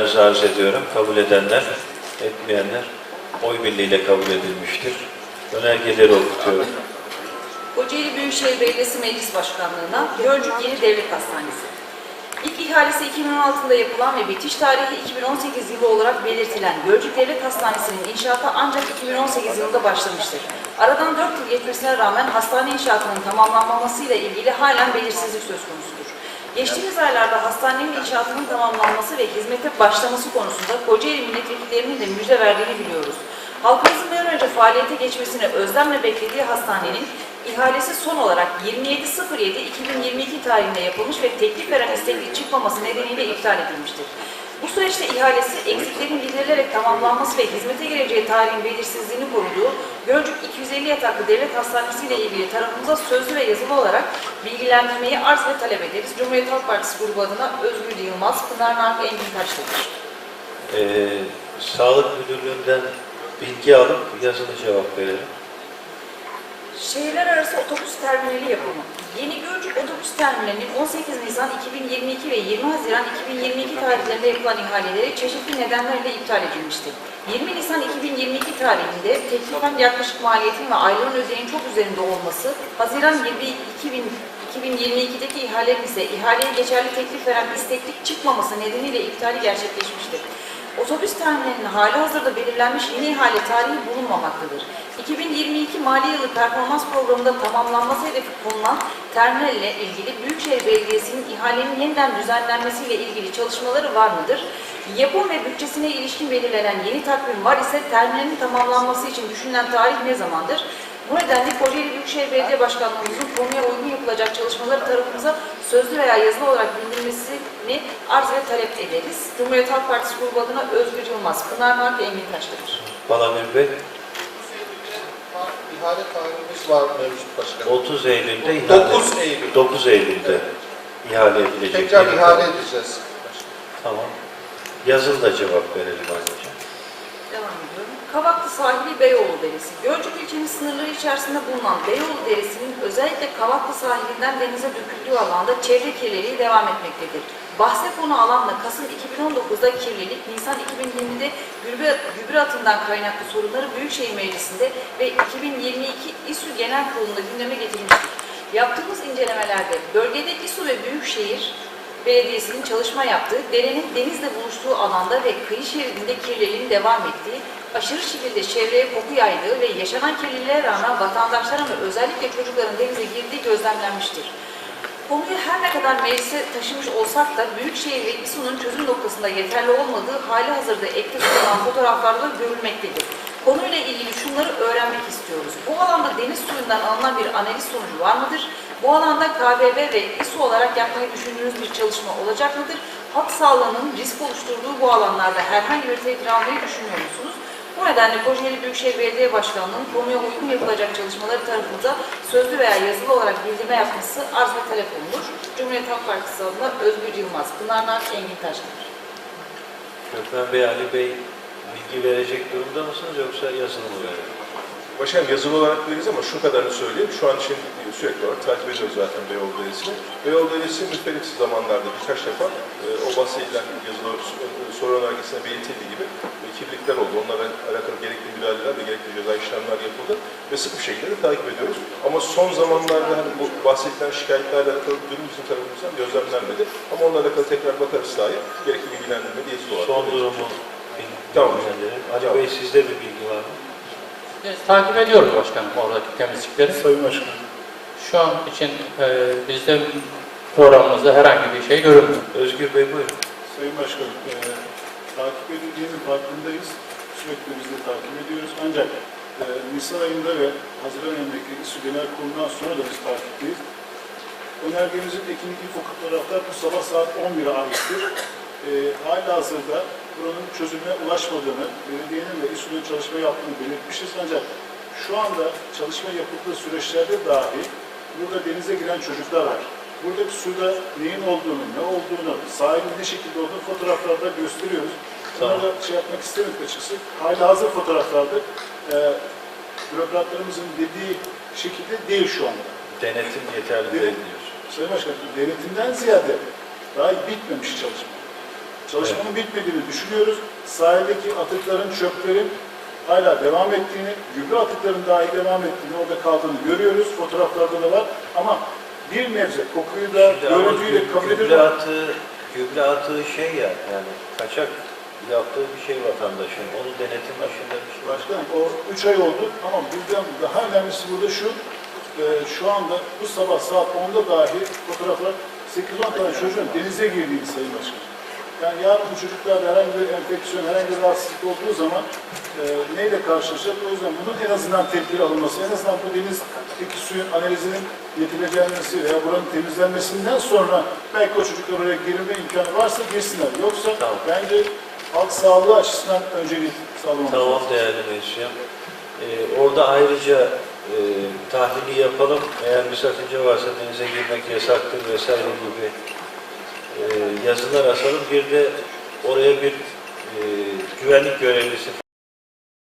arz ediyorum. Kabul edenler, etmeyenler oy birliğiyle kabul edilmiştir. Önergeleri okutuyorum. Kocaeli Büyükşehir Belediyesi Meclis Başkanlığı'na Gölcük Yeni Devlet Hastanesi. İlk ihalesi 2016'da yapılan ve bitiş tarihi 2018 yılı olarak belirtilen Gölcük Devlet Hastanesi'nin inşaatı ancak 2018 yılında başlamıştır. Aradan 4 yıl geçmesine rağmen hastane inşaatının tamamlanmamasıyla ilgili halen belirsizlik söz konusudur. Geçtiğimiz aylarda hastanenin inşaatının tamamlanması ve hizmete başlaması konusunda Kocaeli milletvekillerinin de müjde verdiğini biliyoruz. Halkımızın bir önce faaliyete geçmesini özlemle beklediği hastanenin ihalesi son olarak 27.07.2022 tarihinde yapılmış ve teklif veren istekli çıkmaması nedeniyle iptal edilmiştir. Bu süreçte ihalesi eksiklerin giderilerek tamamlanması ve hizmete gireceği tarihin belirsizliğini koruduğu Gölcük 250 yataklı devlet hastanesi ile ilgili tarafımıza sözlü ve yazılı olarak bilgilendirmeyi arz ve talep ederiz. Cumhuriyet Halk Partisi grubu adına Özgür Yılmaz, Pınar Nark Engin Taşlıdır. Ee, Sağlık Müdürlüğü'nden bilgi alıp yazılı cevap verelim. Şehirler arası otobüs terminali yapımı. Yeni Gölcük Otobüs Terminali'nin 18 Nisan 2022 ve 20 Haziran 2022 tarihlerinde yapılan ihaleleri çeşitli nedenlerle iptal edilmişti. 20 Nisan 2022 tarihinde teklifen yaklaşık maliyetin ve aylığın ödeneğin çok üzerinde olması, Haziran 20, 2000, 2022'deki ihalenin ise ihaleye geçerli teklif veren isteklik çıkmaması nedeniyle iptali gerçekleşmiştir. Otobüs terminalinin hali hazırda belirlenmiş yeni ihale tarihi bulunmamaktadır. 2022 mali yılı performans programında tamamlanması hedefi konulan terminal ile ilgili Büyükşehir Belediyesi'nin ihalenin yeniden düzenlenmesiyle ilgili çalışmaları var mıdır? Yapım ve bütçesine ilişkin belirlenen yeni takvim var ise terminalin tamamlanması için düşünülen tarih ne zamandır? Bu nedenle Kocaeli Büyükşehir Belediye Başkanlığımızın konuya uygun yapılacak çalışmaları tarafımıza sözlü veya yazılı olarak bildirmesini arz ve talep ederiz. Cumhuriyet Halk Partisi grubu adına Özgür Yılmaz, Pınar Mark ve Engin Taşlıdır. Balamir Bey, İhale tarihimiz var mevcut başkanım. 30 Eylül'de ihale. 9 Eylül. 9 Eylül'de ihale edilecek. Tekrar ihale edeceğiz. Tamam. Yazılı da cevap verelim ayrıca. Devam ediyorum. Kavaklı sahili Beyoğlu Deresi. Gölcük ilçenin sınırları içerisinde bulunan Beyoğlu Deresi'nin özellikle Kavaklı sahilinden denize döküldüğü alanda çevre kirliliği devam etmektedir. Bahse konu alanla Kasım 2019'da kirlilik, Nisan 2020'de gübre, gübre atından kaynaklı sorunları Büyükşehir Meclisi'nde ve 2022 İSÜ Genel Kurulu'nda gündeme getirilmiştir. Yaptığımız incelemelerde bölgede İSÜ ve Büyükşehir Belediyesi'nin çalışma yaptığı, derenin denizle buluştuğu alanda ve kıyı şeridinde kirliliğin devam ettiği, aşırı şekilde çevreye koku yaydığı ve yaşanan kirliliğe rağmen vatandaşların ve özellikle çocukların denize girdiği gözlemlenmiştir. Konuyu her ne kadar meclise taşımış olsak da Büyükşehir ve İSU'nun çözüm noktasında yeterli olmadığı hali hazırda ekte tutulan fotoğraflarda görülmektedir. Konuyla ilgili şunları öğrenmek istiyoruz. Bu alanda deniz suyundan alınan bir analiz sonucu var mıdır? Bu alanda KBB ve İSU olarak yapmayı düşündüğünüz bir çalışma olacak mıdır? Halk sağlığının risk oluşturduğu bu alanlarda herhangi bir tedbir almayı düşünüyor musunuz? Bu nedenle Kocaeli Büyükşehir Belediye Başkanlığı'nın konuya uygun yapılacak çalışmaları tarafımıza sözlü veya yazılı olarak bildirme yapması arz ve talep olunur. Cumhuriyet Halk Partisi adına Özgür Yılmaz, Pınar Nar, Engin Taşkın. Gökmen Bey, Ali Bey bilgi verecek durumda mısınız yoksa yazılı mı verelim? Başkanım yazılı olarak veririz ama şu kadarını söyleyeyim. Şu an için sürekli olarak takip ediyoruz zaten Beyoğlu Deresi'ni. Beyoğlu Deresi müftelif zamanlarda birkaç defa e, o bahsedilen yazılı soru önergesine belirtildiği gibi e, kirlilikler oldu. Onlarla alakalı gerekli müdahaleler ve gerekli ceza işlemler yapıldı ve sık bir şekilde de takip ediyoruz. Ama son zamanlarda hani bu bahsedilen şikayetlerle alakalı bir durum bizim tarafımızdan gözlemlenmedi. Ama onlarla alakalı tekrar bakarız sahaya. Gerekli bilgilendirme yazılı olarak. Son durumu Tamam. Ali Tamam. Bey sizde bir bilgi var mı? Biz takip ediyoruz başkanım oradaki temizlikleri. Sayın Başkanım. Şu an için e, bizde programımızda herhangi bir şey görünmüyor. Özgür Bey buyurun. Sayın Başkanım, e, takip edildiğinin farkındayız. Sürekli biz de takip ediyoruz. Ancak e, Nisan ayında ve Haziran ayındaki İSÜ Genel Kurulu'ndan sonra da biz takipteyiz. Önergemizin teknik fotoğraflar bu sabah saat 11'e aittir. E, hala hazırda buranın çözüme ulaşmadığını, belediyenin ve İSÜ'nün çalışma yaptığını belirtmişiz. Ancak şu anda çalışma yapıldığı süreçlerde dahi burada denize giren çocuklar var. Buradaki suda neyin olduğunu, ne olduğunu, sahilin ne şekilde olduğunu fotoğraflarda gösteriyoruz. Bunları şey yapmak istemedik açıkçası. Hala hazır fotoğraflarda e, bürokratlarımızın dediği şekilde değil şu anda. Denetim yeterli değil diyorsun. Sayın Başkanım, denetimden ziyade daha bitmemiş çalışma. Çalışmanın bitmediğini düşünüyoruz. Sahildeki atıkların, çöplerin hala devam ettiğini, gübre atıkların dahi devam ettiğini, orada kaldığını görüyoruz. Fotoğraflarda da var. Ama bir nebze kokuyu da, görüntüyü de kabul gübre ediyorlar. atığı, gübre atığı şey ya yani kaçak yaptığı bir şey vatandaşın. Onu denetim başında bir şey. Başkanım o 3 ay oldu ama buradan daha önemlisi burada şu, e, şu anda bu sabah saat 10'da dahi fotoğraflar 8-10 tane çocuğun denize girdiğini Sayın Başkanım. Yani yarın bu çocuklarda herhangi bir enfeksiyon, herhangi bir rahatsızlık olduğu zaman e, neyle karşılaşacak? O yüzden bunun en azından tedbir alınması, en azından bu denizdeki suyun analizinin yetilecelmesi veya buranın temizlenmesinden sonra belki o çocuklar oraya girme imkanı varsa girsinler. Yoksa Tamam. bence halk sağlığı açısından önceliği sağlamamız. Tamam değerli meclisiyem. Ee, orada ayrıca e, tahlili yapalım. Eğer bir sakınca varsa denize girmek yasaktır vesaire gibi yazılar asalım. Bir de oraya bir e, güvenlik görevlisi